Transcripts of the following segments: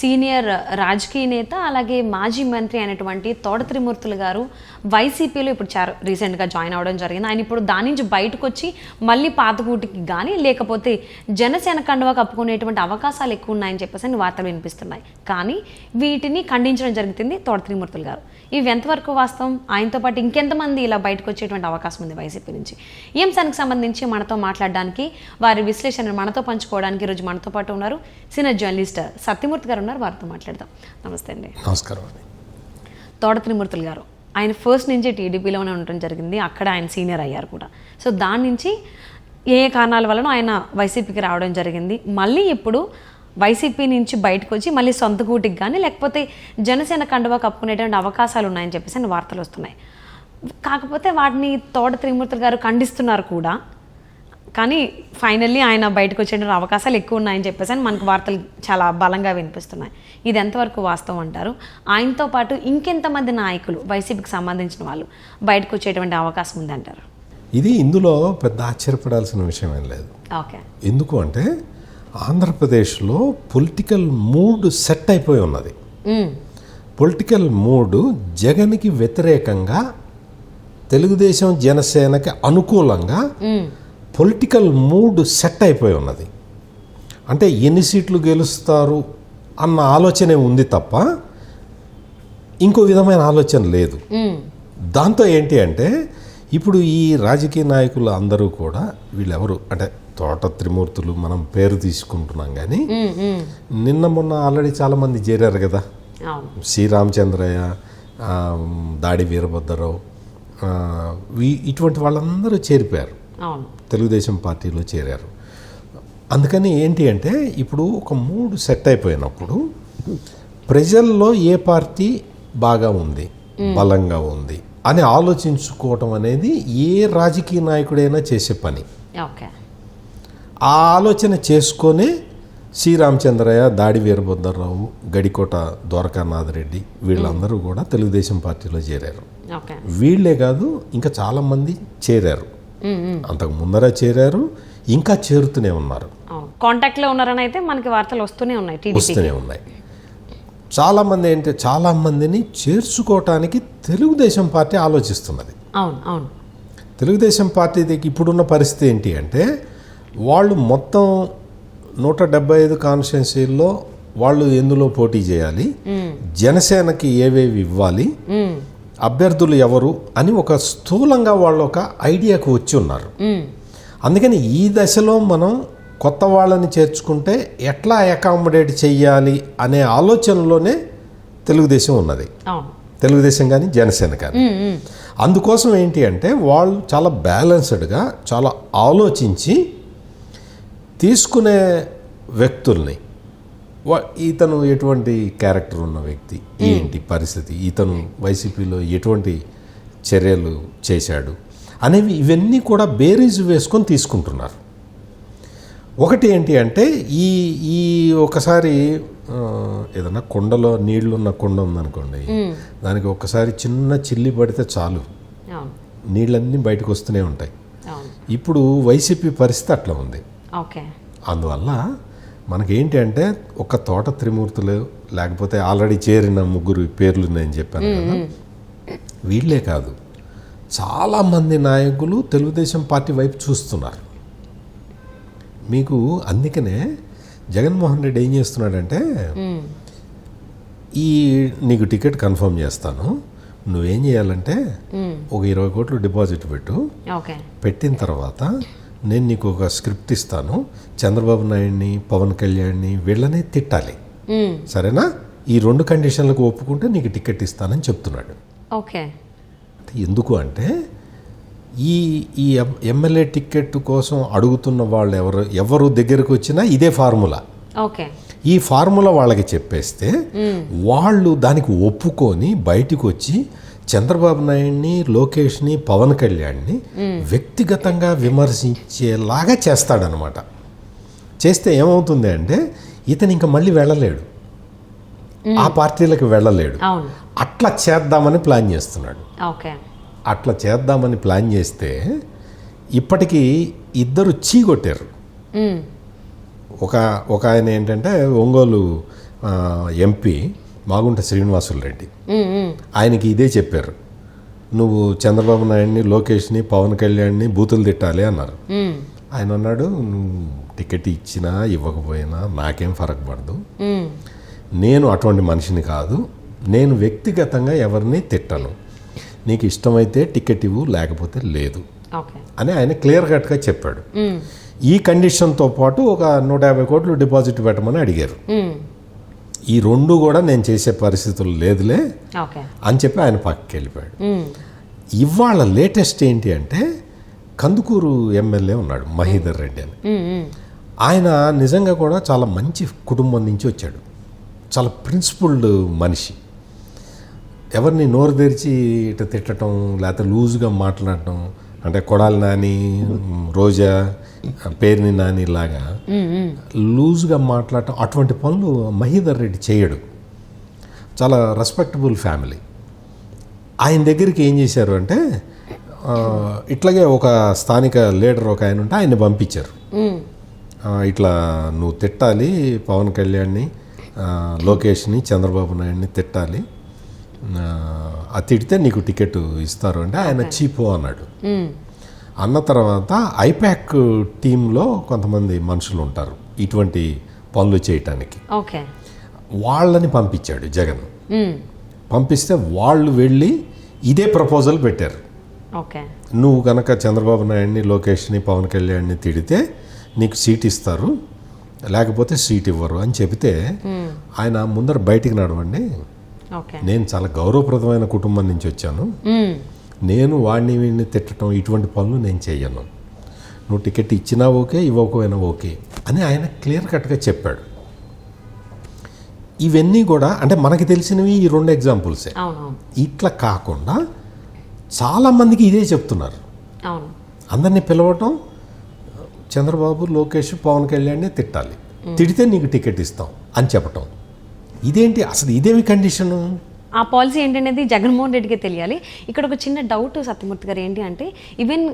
Senior రాజకీయ నేత అలాగే మాజీ మంత్రి అయినటువంటి తోట త్రిమూర్తులు గారు వైసీపీలో ఇప్పుడు చారు రీసెంట్గా జాయిన్ అవ్వడం జరిగింది. ఆయన ఇప్పుడు దాని నుంచి బయటకు వచ్చి మళ్ళీ పాతగూటికి కానీ లేకపోతే జనసేన కండువా కప్పుకునేటువంటి అవకాశాలు ఎక్కువ ఉన్నాయని చెప్పేసి వార్తలు వినిపిస్తున్నాయి. కానీ వీటిని ఖండించడం జరుగుతుంది తోట త్రిమూర్తులు గారు. ఇవి ఎంతవరకు వాస్తవం. ఆయనతో పాటు ఇంకెంతమంది ఇలా బయటకు వచ్చేటువంటి అవకాశం ఉంది వైసీపీ నుంచి. ఈ అంశానికి సంబంధించి మనతో మాట్లాడడానికి వారి విశ్లేషణ మనతో పంచుకోవడానికి ఈరోజు మనతో పాటు ఉన్నారు సీనియర్ జర్నలిస్ట్ సత్యమూర్తి గారు ఉన్నారు. వారితో మాట్లాడదాం. నమస్తే అండి. నమస్కారం అండి. తోట త్రిమూర్తులు గారు ఆయన ఫస్ట్ నుంచి టీడీపీలోనే ఉండటం జరిగింది. అక్కడ ఆయన సీనియర్ అయ్యారు కూడా. సో దాని నుంచి ఏ ఏ కారణాల వలన ఆయన వైసీపీకి రావడం జరిగింది? మళ్ళీ ఇప్పుడు వైసీపీ నుంచి బయటకు వచ్చి మళ్ళీ సొంత గూటికి కానీ లేకపోతే జనసేన కండువా కప్పుకునేటువంటి అవకాశాలు ఉన్నాయని చెప్పేసి వార్తలు వస్తున్నాయి. కాకపోతే వాటిని తోట త్రిమూర్తులు గారు ఖండిస్తున్నారు కూడా. కానీ ఫైనల్లీ ఆయన బయటకు వచ్చేటువంటి అవకాశాలు ఎక్కువ ఉన్నాయని చెప్పేసి అని మనకు వార్తలు చాలా బలంగా వినిపిస్తున్నాయి. ఇది ఎంతవరకు వాస్తవం అంటారు? ఆయనతో పాటు ఇంకెంతమంది నాయకులు వైసీపీకి సంబంధించిన వాళ్ళు బయటకు వచ్చేటువంటి అవకాశం ఉంది అంటారు ఇది ఇందులో పెద్ద ఆశ్చర్యపడాల్సిన విషయం ఏం లేదు. ఓకే. ఎందుకు అంటే ఆంధ్రప్రదేశ్లో పొలిటికల్ మూడ్ సెట్ అయిపోయి ఉన్నది. పొలిటికల్ మూడ్ జగన్కి వ్యతిరేకంగా తెలుగుదేశం జనసేనకి అనుకూలంగా పొలిటికల్ మూడ్ సెట్ అయిపోయి ఉన్నది. అంటే ఎన్ని సీట్లు గెలుస్తారు అన్న ఆలోచనే ఉంది తప్ప ఇంకో విధమైన ఆలోచన లేదు. దాంతో ఏంటి అంటే ఇప్పుడు ఈ రాజకీయ నాయకులు అందరూ కూడా వీళ్ళెవరు? అంటే తోట త్రిమూర్తులు మనం పేరు తీసుకుంటున్నాం కానీ. నిన్న మొన్న ఆల్రెడీ చాలామంది చేరారు కదా. శ్రీరామచంద్రయ్య దాడి వీరభద్రరావు ఇటువంటి వాళ్ళందరూ చేరిపోయారు. తెలుగుదేశం పార్టీలో చేరారు. అందుకని ఏంటి అంటే ఇప్పుడు ఒక మూడు సెట్ అయిపోయినప్పుడు ప్రజల్లో ఏ పార్టీ బాగా ఉంది బలంగా ఉంది అని ఆలోచించుకోవటం అనేది ఏ రాజకీయ నాయకుడైనా చేసే పని. ఓకే. ఆ ఆలోచన చేసుకొనే శ్రీరామచంద్రయ్య దాడి వీరభద్రరావు గడికోట ద్వారకానాథరెడ్డి వీళ్ళందరూ కూడా తెలుగుదేశం పార్టీలో చేరారు. వీళ్ళే కాదు ఇంకా చాలామంది చేరారు. అంతకు ముందర చేరారు ఇంకా చేరుతూనే ఉన్నారు. కాంటాక్ట్లో ఉన్నారని అయితే మనకి వార్తలు వస్తూనే ఉన్నాయి వస్తూనే ఉన్నాయి. చాలామంది ఏంటి చాలామందిని చేర్చుకోవటానికి తెలుగుదేశం పార్టీ ఆలోచిస్తున్నది. అవును అవును. తెలుగుదేశం పార్టీ ఇప్పుడున్న పరిస్థితి ఏంటి అంటే వాళ్ళు మొత్తం నూట డెబ్బై ఐదు కాన్స్టిట్యున్సీల్లో వాళ్ళు ఎందులో పోటీ చేయాలి? జనసేనకి ఏవేవి ఇవ్వాలి? అభ్యర్థులు ఎవరు? అని ఒక స్థూలంగా వాళ్ళు ఒక ఐడియాకు వచ్చి ఉన్నారు. అందుకని ఈ దశలో మనం కొత్త వాళ్ళని చేర్చుకుంటే ఎట్లా అకామిడేట్ చెయ్యాలి అనే ఆలోచనలోనే తెలుగుదేశం ఉన్నది. తెలుగుదేశం కానీ జనసేన కానీ. అందుకోసం ఏంటి అంటే వాళ్ళు చాలా బ్యాలెన్స్డ్గా చాలా ఆలోచించి తీసుకునే వ్యక్తుల్ని. ఇతను ఎటువంటి క్యారెక్టర్ ఉన్న వ్యక్తి? ఏంటి పరిస్థితి? ఇతను వైసీపీలో ఎటువంటి చర్యలు చేశాడు? అనేవి ఇవన్నీ కూడా బేరీజు వేసుకొని తీసుకుంటున్నారు. ఒకటి ఏంటి అంటే ఈ ఈ ఒకసారి ఏదన్నా కొండలో నీళ్ళున్న కొండ ఉందనుకోండి దానికి ఒకసారి చిన్న చిల్లి పడితే చాలు. నీళ్ళన్నీ బయటకు వస్తూనే ఉంటాయి. ఇప్పుడు వైసీపీ పరిస్థితి అట్లా ఉంది. ఓకే. అందువల్ల మనకేంటి అంటే ఒక తోట త్రిమూర్తులు లేకపోతే ఆల్రెడీ చేరిన ముగ్గురు పేర్లు నేను చెప్పాను కదా. వీళ్ళే కాదు చాలామంది నాయకులు తెలుగుదేశం పార్టీ వైపు చూస్తున్నారు. మీకు అందుకనే జగన్మోహన్ రెడ్డి ఏం చేస్తున్నాడంటే ఈ నీకు టికెట్ కన్ఫర్మ్ చేస్తాను నువ్వేం చేయాలంటే. ఒక ఇరవై కోట్లు డిపాజిట్ పెట్టు పెట్టిన తర్వాత నేను నీకు ఒక స్క్రిప్ట్ ఇస్తాను. చంద్రబాబు నాయుడిని పవన్ కళ్యాణ్ని వీళ్ళని తిట్టాలి. సరేనా? ఈ రెండు కండిషన్లకు ఒప్పుకుంటే నీకు టికెట్ ఇస్తానని చెప్తున్నాడు. ఓకే. ఎందుకు అంటే ఈ ఈ ఎమ్మెల్యే టికెట్ కోసం అడుగుతున్న వాళ్ళు ఎవరు ఎవరు దగ్గరకు వచ్చినా ఇదే ఫార్ములా. ఓకే. ఈ ఫార్ములా వాళ్ళకి చెప్పేస్తే వాళ్ళు దానికి ఒప్పుకొని బయటికి వచ్చి చంద్రబాబు నాయుడిని లోకేష్ని పవన్ కళ్యాణ్ని వ్యక్తిగతంగా విమర్శించేలాగా చేస్తాడనమాట. చేస్తే ఏమవుతుంది అంటే ఇతను ఇంకా మళ్ళీ వెళ్ళలేడు. ఆ పార్టీలకు వెళ్ళలేడు. అట్లా చేద్దామని ప్లాన్ చేస్తున్నాడు. అట్లా చేద్దామని ప్లాన్ చేస్తే ఇప్పటికీ ఇద్దరు చీకొట్టారు ఉమ్, ఒక ఒక ఆయన ఏంటంటే ఒంగోలు ఎంపీ. మాగుంట శ్రీనివాసులు రెడ్డి. ఆయనకి ఇదే చెప్పారు. నువ్వు చంద్రబాబు నాయుడిని లోకేష్ని పవన్ కళ్యాణ్ని బూతులు తిట్టాలి అన్నారు. ఆయన అన్నాడు నువ్వు టికెట్ ఇచ్చినా ఇవ్వకపోయినా నాకేం ఫరక్ పడదు. నేను అటువంటి మనిషిని కాదు. నేను వ్యక్తిగతంగా ఎవరిని తిట్టను. నీకు ఇష్టమైతే టికెట్ ఇవ్వు లేకపోతే లేదు అని ఆయన క్లియర్ కట్గా చెప్పాడు. ఈ కండిషన్తో పాటు ఒక నూట యాభై కోట్లు డిపాజిట్ పెట్టమని అడిగారు. ఈ రెండు కూడా నేను చేసే పరిస్థితులు లేదులే అని చెప్పి ఆయన పక్కకి వెళ్ళిపోయాడు. ఇవాళ లేటెస్ట్ ఏంటి అంటే కందుకూరు ఎమ్మెల్యే ఉన్నాడు మహీధర్ రెడ్డి అని. ఆయన నిజంగా కూడా చాలా మంచి కుటుంబం నుంచి వచ్చాడు. చాలా ప్రిన్సిపుల్డ్ మనిషి. ఎవరిని నోరు తెరిచి ఇట తిట్టడం లేకపోతే లూజ్గా మాట్లాడటం అంటే కొడాలి నాని రోజా పేరుని నాని లాగా. లూజ్గా మాట్లాడటం అటువంటి పనులు మహీధర్ రెడ్డి చేయడు. చాలా రెస్పెక్టబుల్ ఫ్యామిలీ ఆయన దగ్గరికి ఏం చేశారు అంటే ఇట్లాగే ఒక స్థానిక లీడర్ ఒక ఆయన ఉంటే ఆయన్ని పంపించారు. ఇట్లా నువ్వు తిట్టాలి పవన్ కళ్యాణ్ని లోకేష్ని చంద్రబాబు నాయుడిని తిట్టాలి. ఆ, అది తిడితే నీకు టికెట్ ఇస్తారు అంటే ఆయన చీపో అన్నాడు. ఉమ్. అన్న తర్వాత ఐపాక్ టీంలో కొంతమంది మనుషులు ఉంటారు. ఇటువంటి పనులు చేయటానికి. ఓకే. వాళ్ళని పంపించాడు జగన్. పంపిస్తే వాళ్ళు వెళ్ళి ఇదే ప్రపోజల్ పెట్టారు. ఓకే. నువ్వు కనుక చంద్రబాబు నాయుడిని లోకేష్ని పవన్ కళ్యాణ్ని తిడితే నీకు సీట్ ఇస్తారు లేకపోతే సీట్ ఇవ్వరు అని చెబితే. ఆయన ముందర బయటికి నడవండి. నేను చాలా గౌరవప్రదమైన కుటుంబం నుంచి వచ్చాను. నేను వాడిని వీడిని తిట్టడం ఇటువంటి పనులు నేను చేయను. నువ్వు టికెట్ ఇచ్చినా ఓకే ఇవ్వకపోయినా ఓకే అని ఆయన క్లియర్ కట్గా చెప్పాడు. ఇవన్నీ కూడా అంటే మనకి తెలిసినవి ఈ రెండు ఎగ్జాంపుల్సే. ఇట్లా కాకుండా చాలామందికి ఇదే చెప్తున్నారు. అందరినీ పిలవటం చంద్రబాబు లోకేష్ పవన్ కళ్యాణ్ని తిట్టాలి. తిడితే నీకు టికెట్ ఇస్తాం అని చెప్పటం. ఇదేంటి? అసలు ఇదేమి కండిషను? ఆ పాలసీ ఏంటనేది జగన్మోహన్ రెడ్డికి తెలియాలి. ఇక్కడ ఒక చిన్న డౌట్ సత్యమూర్తి గారు ఏంటి అంటే ఈవెన్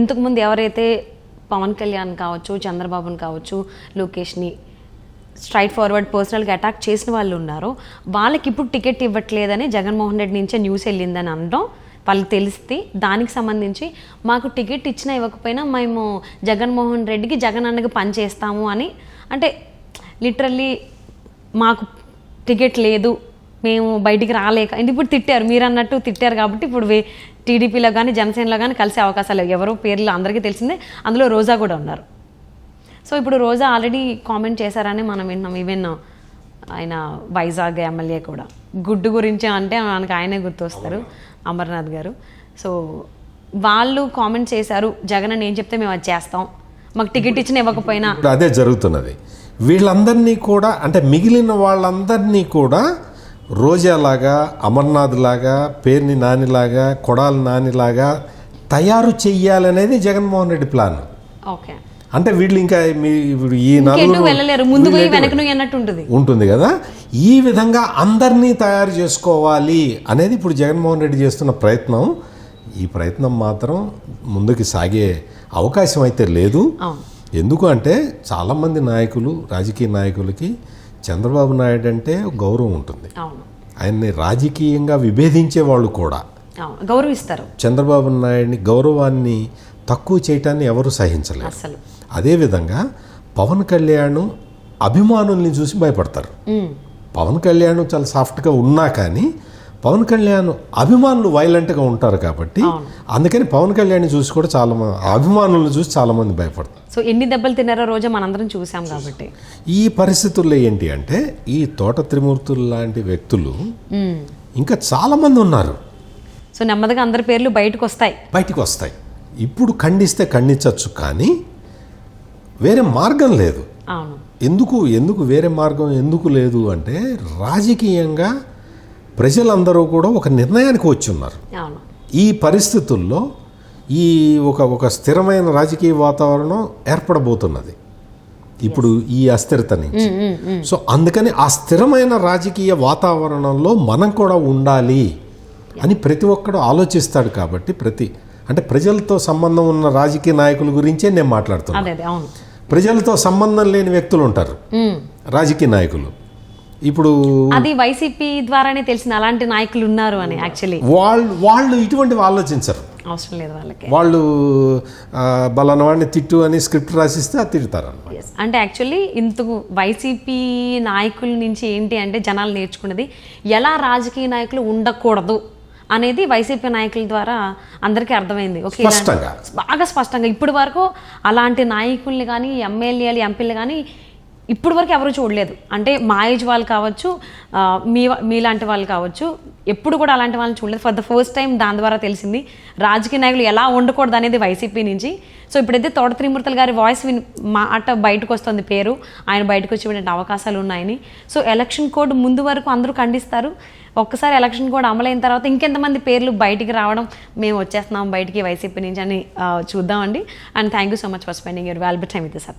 ఇంతకుముందు ఎవరైతే పవన్ కళ్యాణ్ కావచ్చు చంద్రబాబుని కావచ్చు లోకేష్ని స్ట్రైట్ ఫార్వర్డ్ పర్సనల్గా అటాక్ చేసిన వాళ్ళు ఉన్నారో వాళ్ళకి ఇప్పుడు టికెట్ ఇవ్వట్లేదని జగన్మోహన్ రెడ్డి నుంచే న్యూస్ వెళ్ళిందని అనడం వాళ్ళకి తెలిస్తే దానికి సంబంధించి మాకు టికెట్ ఇచ్చినా ఇవ్వకపోయినా మేము జగన్మోహన్ రెడ్డికి జగన్ అన్నకి పని చేస్తాము అని అంటే లిటరల్లీ మాకు టికెట్ లేదు మేము బయటికి రాలేక ఇది ఇప్పుడు తిట్టారు మీరు అన్నట్టు తిట్టారు కాబట్టి ఇప్పుడు టీడీపీలో కానీ జనసేనలో కానీ కలిసే అవకాశాలు ఎవరు ఎవరో పేర్లు అందరికీ తెలిసిందే అందులో రోజా కూడా ఉన్నారు. సో ఇప్పుడు రోజా ఆల్రెడీ కామెంట్ చేశారని మనం విన్నాం ఈవెన్ ఆయన వైజాగ్ ఎమ్మెల్యే కూడా. గుడ్డు గురించి అంటే మనకు ఆయనే గుర్తొస్తారు అమర్నాథ్ గారు. సో వాళ్ళు కామెంట్ చేశారు జగన్ అని ఏం చెప్తే మేము అది చేస్తాం. మాకు టికెట్ ఇచ్చిన ఇవ్వకపోయినా. అదే జరుగుతున్నది. వీళ్ళందరినీ కూడా అంటే మిగిలిన వాళ్ళందరినీ కూడా రోజాలాగా అమర్నాథ్ లాగా పేర్ని నానిలాగా కొడాలి నానిలాగా తయారు చెయ్యాలనేది జగన్మోహన్ రెడ్డి ప్లాన్. ఓకే. అంటే వీళ్ళు ఇంకా మీ ఈ నలుగురు ఉంటుంది కదా? ఈ విధంగా అందరినీ తయారు చేసుకోవాలి అనేది ఇప్పుడు జగన్మోహన్ రెడ్డి చేస్తున్న ప్రయత్నం. ఈ ప్రయత్నం మాత్రం ముందుకు సాగే అవకాశం అయితే లేదు. ఎందుకు అంటే చాలామంది నాయకులు రాజకీయ నాయకులకి చంద్రబాబు నాయుడు అంటే గౌరవం ఉంటుంది. ఆయన్ని రాజకీయంగా విభేదించే వాళ్ళు కూడా గౌరవిస్తారు. చంద్రబాబు నాయుడిని గౌరవాన్ని తక్కువ చేయటాన్ని ఎవరు సహించలేరు. అసలు అదేవిధంగా పవన్ కళ్యాణ్ అభిమానుల్ని చూసి భయపడతారు. పవన్ కళ్యాణ్ చాలా సాఫ్ట్గా ఉన్నా కానీ పవన్ కళ్యాణ్ అభిమానులు వైలెంట్గా ఉంటారు కాబట్టి. అందుకని పవన్ కళ్యాణ్ చూసి కూడా చాలా మంది అభిమానులను చూసి చాలామంది భయపడతారు. సో ఎన్ని దెబ్బలు తిన్నారో రోజు మనందరం చూసాం కాబట్టి. ఈ పరిస్థితుల్లో ఏంటి అంటే ఈ తోట త్రిమూర్తులు లాంటి వ్యక్తులు ఇంకా చాలామంది ఉన్నారు. సో నెమ్మదిగా అందరి పేర్లు బయటకు వస్తాయి బయటికి వస్తాయి. ఇప్పుడు ఖండిస్తే ఖండించవచ్చు కానీ వేరే మార్గం లేదు. ఎందుకు ఎందుకు వేరే మార్గం ఎందుకు లేదు అంటే రాజకీయంగా ప్రజలందరూ కూడా ఒక నిర్ణయానికి వచ్చి ఉన్నారు ఈ పరిస్థితుల్లో ఈ ఒక ఒక స్థిరమైన రాజకీయ వాతావరణం ఏర్పడబోతున్నది. ఇప్పుడు ఈ అస్థిరత నుంచి. సో అందుకని ఆ స్థిరమైన రాజకీయ వాతావరణంలో మనం కూడా ఉండాలి అని ప్రతి ఒక్కడు ఆలోచిస్తాడు కాబట్టి ప్రతి అంటే ప్రజలతో సంబంధం ఉన్న రాజకీయ నాయకుల గురించే నేను మాట్లాడుతున్నాను ప్రజలతో సంబంధం లేని వ్యక్తులు ఉంటారు. రాజకీయ నాయకులు. ఇప్పుడు అది వైసీపీ ద్వారానే తెలిసిన అలాంటి నాయకులు ఉన్నారు అని యాక్చువల్లీ వాళ్ళు వాళ్ళు ఇటువంటివి ఆలోచించరు. అవసరం లేదు వాళ్ళకి. వాళ్ళు బలానా వాడిని తిట్టు అని స్క్రిప్ట్ రాసిస్తే అది తిడతారు. అంటే యాక్చువల్లీ ఇంతకు వైసీపీ నాయకుల నుంచి ఏంటి అంటే జనాలు నేర్చుకున్నది ఎలా రాజకీయ నాయకులు ఉండకూడదు అనేది వైసీపీ నాయకుల ద్వారా అందరికీ అర్థమైంది. ఓకే. బాగా స్పష్టంగా. ఇప్పటి వరకు అలాంటి నాయకుల్ని కానీ ఎమ్మెల్యేలు ఎంపీలు కానీ ఇప్పటి వరకు ఎవరు చూడలేదు. అంటే మా ఏజ్ వాళ్ళు కావచ్చు మీ మీలాంటి వాళ్ళు కావచ్చు ఎప్పుడు కూడా అలాంటి వాళ్ళని చూడలేదు. ఫర్ ద ఫస్ట్ టైం దాని ద్వారా తెలిసింది రాజకీయ నాయకులు ఎలా ఉండకూడదు అనేది వైసీపీ నుంచి. సో ఇప్పుడైతే తోట త్రిమూర్తులు గారి వాయిస్ విన్ మాట బయటకు వస్తుంది పేరు. ఆయన బయటకు వచ్చేటువంటి అవకాశాలు ఉన్నాయని. సో ఎలక్షన్ కోడ్ ముందు వరకు అందరూ ఖండిస్తారు. ఒక్కసారి ఎలక్షన్ కోడ్ అమలైన తర్వాత ఇంకెంతమంది పేర్లు బయటికి రావడం మేము వచ్చేస్తున్నాం బయటికి వైసీపీ నుంచి అని చూద్దామండి. And thank you so much for spending your valuable time with Satyam